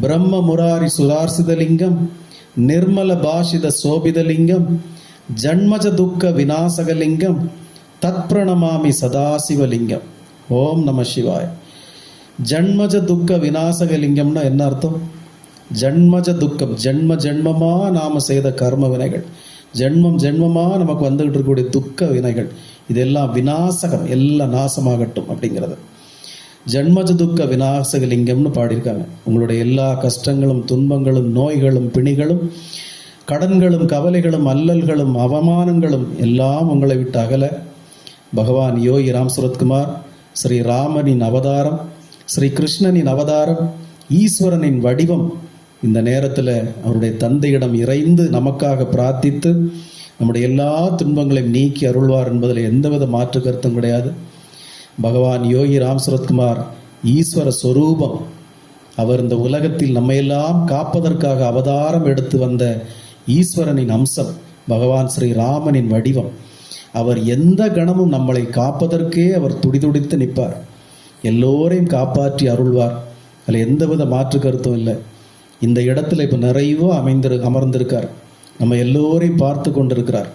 பிரம்ம முராரி சுதார்சிதலிங்கம் நிர்மல பாஷித சோபிதலிங்கம் ஜன்மஜ துக்க விநாசகலிங்கம் தத்பிரணமாமி சதாசிவலிங்கம் ஓம் நம சிவாய் ஜன்மஜ துக்க விநாசகலிங்கம்னா என்ன அர்த்தம்? ஜன்மஜ துக்கம் ஜென்ம ஜென்மமா நாம செய்த கர்ம வினைகள். ஜென்மம் ஜென்மமா நமக்கு வந்துகிட்டு இருக்கக்கூடிய துக்க வினைகள். இதெல்லாம் விநாசகம் எல்லாம் நாசமாகட்டும் அப்படிங்கிறது. ஜன்மஜ துக்க விநாசகலிங்கம்னு பாடியிருக்காங்க. உங்களுடைய எல்லா கஷ்டங்களும் துன்பங்களும் நோய்களும் பிணிகளும் கடன்களும் கவலைகளும் அல்லல்களும் அவமானங்களும் எல்லாம் உங்களை விட்டு அகல. பகவான் யோகி ராம் சுரத்குமார் ஸ்ரீ ராமனின் அவதாரம் ஸ்ரீ கிருஷ்ணனின் அவதாரம் ஈஸ்வரனின் வடிவம். இந்த நேரத்தில் அவருடைய தந்தையிடம் இறைந்து நமக்காக பிரார்த்தித்து நம்முடைய எல்லா துன்பங்களையும் நீக்கி அருள்வார் என்பதில் எந்தவித மாற்று கருத்தும் கிடையாது. பகவான் யோகி ராம் சரத்குமார் ஈஸ்வர சொரூபம். அவர் இந்த உலகத்தில் நம்மையெல்லாம் காப்பதற்காக அவதாரம் எடுத்து வந்த ஈஸ்வரனின் அம்சம் பகவான் ஸ்ரீ ராமனின் வடிவம். அவர் எந்த கணமும் நம்மளை காப்பதற்கே அவர் துடிதுடித்து நிற்பார். எல்லோரையும் காப்பாற்றி அருள்வார். அதில் எந்தவித மாற்று கருத்தும் இல்லை. இந்த இடத்துல இப்போ நிறைவோ அமைந்திரு அமர்ந்திருக்கார். நம்ம எல்லோரையும் பார்த்து கொண்டிருக்கிறார்.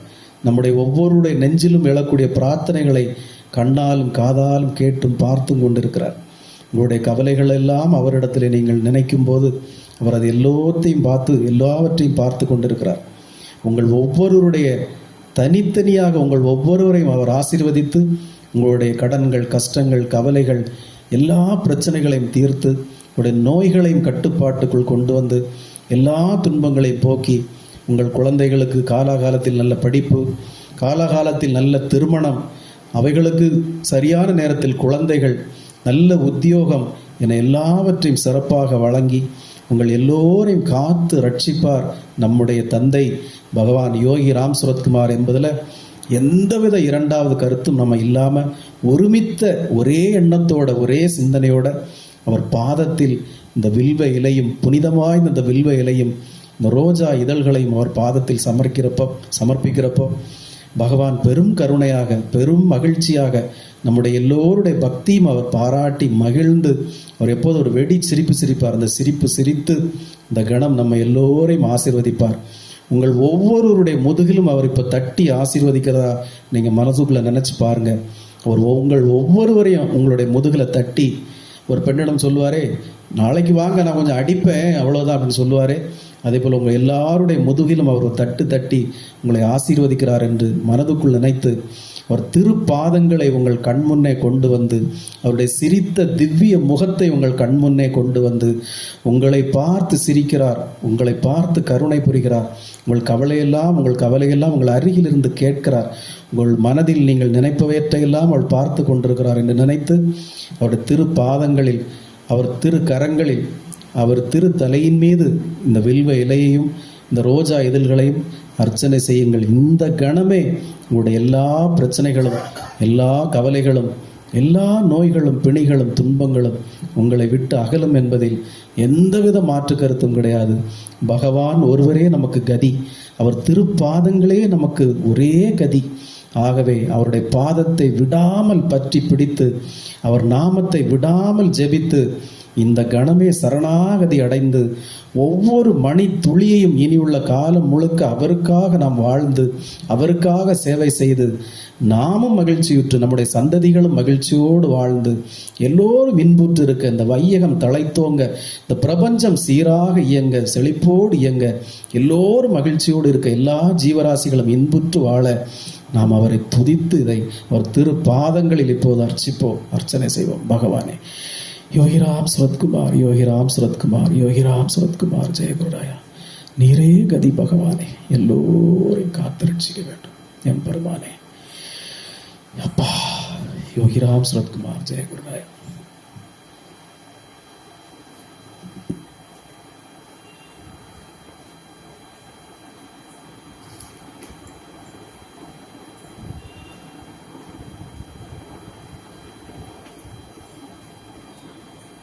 நம்முடைய ஒவ்வொருடைய நெஞ்சிலும் எழக்கூடிய பிரார்த்தனைகளை கண்ணாலும் காதாலும் கேட்டும் பார்த்தும் கொண்டிருக்கிறார். உங்களுடைய கவலைகள் எல்லாம் அவரிடத்தில் நீங்கள் நினைக்கும் போது அவர் அது எல்லோத்தையும் பார்த்து எல்லாவற்றையும் பார்த்து கொண்டிருக்கிறார். உங்கள் ஒவ்வொருவருடைய தனித்தனியாக உங்கள் ஒவ்வொருவரையும் அவர் ஆசீர்வதித்து உங்களுடைய கடன்கள் கஷ்டங்கள் கவலைகள் எல்லா பிரச்சனைகளையும் தீர்த்து உங்களுடைய நோய்களையும் கட்டுப்பாட்டுக்குள் கொண்டு வந்து எல்லா துன்பங்களையும் போக்கி உங்கள் குழந்தைகளுக்கு காலாகாலத்தில் நல்ல படிப்பு காலாகாலத்தில் நல்ல திருமணம் அவைகளுக்கு சரியான நேரத்தில் குழந்தைகள் நல்ல உத்தியோகம் என எல்லாவற்றையும் சிறப்பாக வழங்கி உங்கள் எல்லோரையும் காத்து ரட்சிப்பார் நம்முடைய தந்தை பகவான் யோகி ராம் சுரத்குமார் என்பதில் எந்தவித இரண்டாவது கருத்தும் நம்ம இல்லாமல் ஒருமித்த ஒரே எண்ணத்தோட ஒரே சிந்தனையோட அவர் பாதத்தில் இந்த வில்வ இலையும் புனிதமாய்ந்த இந்த வில்வ இலையும் இந்த ரோஜா இதழ்களையும் அவர் பாதத்தில் சமர்க்கிறப்போ சமர்ப்பிக்கிறப்போ பகவான் பெரும் கருணையாக பெரும் மகிழ்ச்சியாக நம்முடைய எல்லோருடைய பக்தியும் அவர் பாராட்டி மகிழ்ந்து அவர் எப்போது ஒரு வெடி சிரிப்பு சிரிப்பார். அந்த சிரிப்பு சிரித்து இந்த கணம் நம்ம எல்லோரையும் ஆசிர்வதிப்பார். உங்கள் ஒவ்வொருவருடைய முதுகிலும் அவர் இப்போ தட்டி ஆசீர்வதிக்கிறதா நீங்கள் மனசுக்குள்ளே நினச்சி பாருங்க. அவர் உங்கள் ஒவ்வொருவரையும் உங்களுடைய முதுகில் தட்டி ஒரு பெண்ணிடம் சொல்லுவாரே நாளைக்கு வாங்க நான் கொஞ்சம் அடிப்பேன் அவ்வளோதான் அப்படின்னு சொல்லுவாரே. அதே போல் உங்கள் எல்லாருடைய முதுகிலும் அவர் தட்டு தட்டி உங்களை ஆசீர்வதிக்கிறார் என்று மனதுக்குள் நினைத்து அவர் திருப்பாதங்களை உங்கள் கண்முன்னே கொண்டு வந்து அவருடைய சிரித்த திவ்ய முகத்தை உங்கள் கண்முன்னே கொண்டு வந்து உங்களை பார்த்து சிரிக்கிறார் உங்களை பார்த்து கருணை புரிகிறார். உங்கள் கவலையெல்லாம் உங்கள் கவலையெல்லாம் உங்கள் அருகில் இருந்து கேட்கிறார். உங்கள் மனதில் நீங்கள் நினைப்பவற்றையெல்லாம் அவள் பார்த்து கொண்டிருக்கிறார் என்று நினைத்து அவருடைய திருப்பாதங்களில் அவர் திரு கரங்களில் அவர் திரு தலையின் மீது இந்த வில்வ இலையையும் இந்த ரோஜா இதழ்களையும் அர்ச்சனை செய்யுங்கள். இந்த கணமே உங்களுடைய எல்லா பிரச்சனைகளும் எல்லா கவலைகளும் எல்லா நோய்களும் பிணிகளும் துன்பங்களும் உங்களை விட்டு அகலும் என்பதில் எந்தவித மாற்று கருத்தும் கிடையாது. பகவான் ஒருவரே நமக்கு கதி. அவர் திருப்பாதங்களே நமக்கு ஒரே கதி. ஆகவே அவருடைய பாதத்தை விடாமல் பற்றி பிடித்து அவர் நாமத்தை விடாமல் ஜெபித்து இந்த கணமே சரணாகதி அடைந்து ஒவ்வொரு மணி துளியையும் இனியுள்ள காலம் முழுக்க அவருக்காக நாம் வாழ்ந்து அவருக்காக சேவை செய்து நாமும் மகிழ்ச்சியுற்று நம்முடைய சந்ததிகளும் மகிழ்ச்சியோடு வாழ்ந்து எல்லோரும் இன்புற்று இருக்க இந்த வையகம் தழைத்தோங்க இந்த பிரபஞ்சம் சீராக இயங்க செழிப்போடு இயங்க எல்லோரும் மகிழ்ச்சியோடு இருக்க எல்லா ஜீவராசிகளும் இன்புற்று வாழ நாம் அவரை துதித்து இதை அவர் திரு பாதங்களில் இப்போது அர்ச்சிப்போம். அர்ச்சனை செய்வோம். பகவானே யோகிராம் சுரத்குமார் யோகிராம் சுரத்குமார் யோகிராம் சுரத்குமார் ஜெயகுருராயா நீரே கதி பகவானே எல்லோரையும் காத்து வேண்டும். என் பெருமானே அப்பா யோகிராம் சுரத்குமார் ஜெயகுருராயா